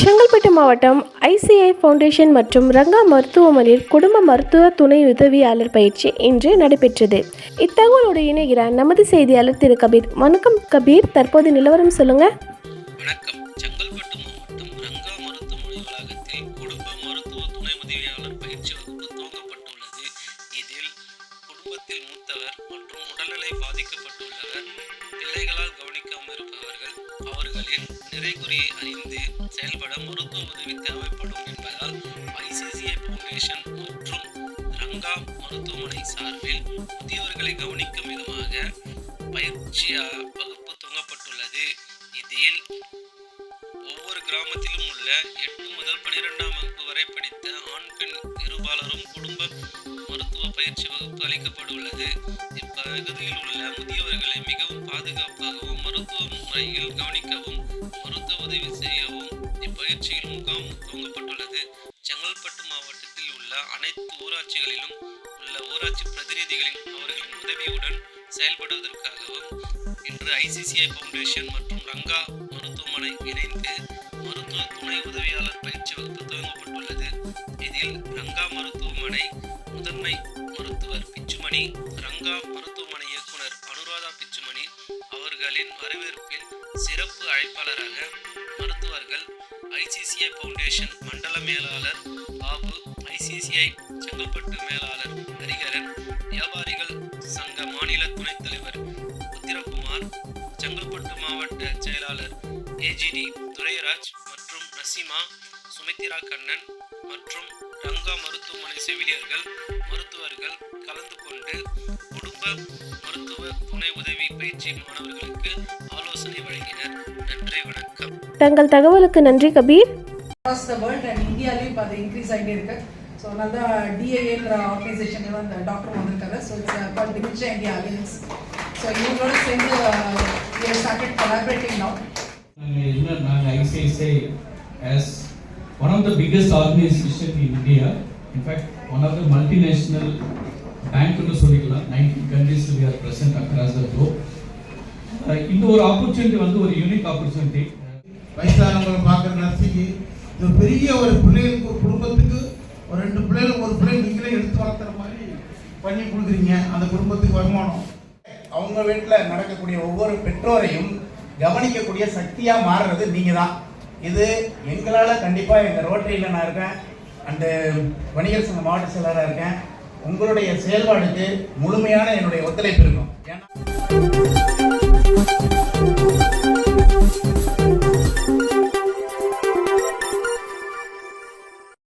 செங்கல்பட்டு மாவட்டம் ICI foundation மற்றும் ரங்கா மருத்துவமனையில் குடும்ப மருத்துவ துணை உதவியாளர் பயிற்சி இன்று நடைபெற்றது. இத்தகவலோடு இணைகிறார் நமது செய்தியாளர் திரு. கபீர். வணக்கம் கபீர். தற்போது நிலவரம் சொல்லுங்க. வணக்கம். செங்கல்பட்டு மாவட்டம் ரங்கா மருத்துவமனை வளாகத்தில் குடும்ப மருத்துவ துணை உதவியாளர் பயிற்சி வகுப்பு துவங்கப்பட்டுள்ளது. இதில் குடும்பத்தில் மூத்தவர் மற்றும் உடல்நிலை பாதிக்கப்பட்டுள்ளவர். பிள்ளைகளால் அவர்களின் நிறைகுறியை அறிந்து செயல்பட மருத்துவ உதவி தேவைப்படும் என்பதால் ஐசிசிஐ ஃபவுண்டேஷன் மற்றும் ரங்கா மருத்துவமனை சார்பில் முதியோர்களை கவனிக்கும் விதமாக பயிற்சியா வகுப்பு துவங்கப்பட்டுள்ளது இதில் ஒவ்வொரு கிராமத்திலும் உள்ள எட்டு முதல் பனிரெண்டாம் வகுப்பு வரை படித்த ஆண் பெண் இருபாலரும் குடும்ப பயிற்சி வகுப்பு அளிக்கப்பட்டுள்ளது இப்பகுதியில் உள்ள முதியவர்களை மிகவும் பாதுகாப்பாகவும் மருத்துவ முறையில் கவனிக்கவும் மருத்துவ உதவி செய்யவும் இப்பயிற்சியில் முகாம் துவங்கப்பட்டுள்ளது. செங்கல்பட்டு மாவட்டத்தில் உள்ள அனைத்து ஊராட்சிகளிலும் உள்ள ஊராட்சி பிரதிநிதிகளின் அவர்களின் உதவியுடன் செயல்படுவதற்காகவும் இன்று ஐசிசிஐ ஃபவுண்டேஷன் மற்றும் ரங்கா மருத்துவமனை இணைந்து மருத்துவ துணை உதவியாளர் பயிற்சி வகுப்பு துவங்கப்பட்டுள்ளது. இதில் ரங்கா மருத்துவமனை முதன்மை மருத்துவர் பிச்சுமணி ரங்கா மருத்துவமனை இயக்குனர் அனுராதா பிச்சுமணி அவர்களின் வரவேற்பில் சிறப்பு அழைப்பாளராக மருத்துவர்கள் ஐசிசிஐ பவுண்டேஷன் மண்டல மேலாளர் பாபு ஐசிசிஐ செங்கல்பட்டு மேலாளர் ஹரிகரன் வியாபாரிகள் சங்க மாநில துணைத் தலைவர் உத்திரகுமார் செங்கல்பட்டு மாவட்ட செயலாளர் ஏஜிடி துரைராஜ் மற்றும் நசிமா சுமித்ரா கண்ணன் மற்றும் ரங்கா மருத்துவமனை செவிலியர்கள் மருத்துவர்கள் கலந்து கொண்டு குடும்ப மருத்துவ துணை உதவி பயிற்சி மாணவர்களுக்கு ஆலோசனை வழங்கினர். நன்றி வணக்கம். தங்கள் தகவலுக்கு நன்றி Kabir. Across the world and இந்தியாலையும் இப்போ அது இன்க்ரீஸ் ஆகிட்டே இருக்கு. ஸோ அதனால தான் டிஏஏங்கிற ஆர்கனைசேஷன் அந்த டாக்டர் வந்திருக்காரு. ஸோ இட்ஸ் கால் டிமிச்சா இந்தியா அலையன்ஸ் ஸோ இவங்களோட சேர்ந்து we have started collaborating now. நாங்கள் என்ன நாங்கள் ICICI as one of the biggest organisation in India in fact one of the multinational பேங்க்னு சொல்லிக்கலாம். Nineteen countries we are present across the globe இந்த ஒரு opportunity வந்து ஒரு யூனிக் ஆப்பர்ச்சுனிட்டி வயசானவங்களை பார்க்குற நர்சிக்கு இது பெரிய ஒரு பிள்ளைகளுக்கு ஒரு குடும்பத்துக்கு ஒரு ரெண்டு பிள்ளைகளும் ஒரு பிள்ளை நீங்களே எடுத்து வளர்த்துற மாதிரி பண்ணி கொடுக்குறீங்க. அந்த குடும்பத்துக்கு வருமானம். அவங்க வீட்டில் நடக்கக்கூடிய ஒவ்வொரு பெற்றோரையும் கவனிக்கக்கூடிய சக்தியாக மாறுறது நீங்கள் தான் இது எங்களால் கண்டிப்பாக எங்கள் ரோட்டரியில் நான் இருக்கேன். அண்டு வணிகர் சங்க மாவட்ட செயலராக இருக்கேன். உங்களுடைய செயல்பாடுக்கு முழுமையான என்னுடைய ஒத்துழைப்பு இருக்கும். ஏன்னா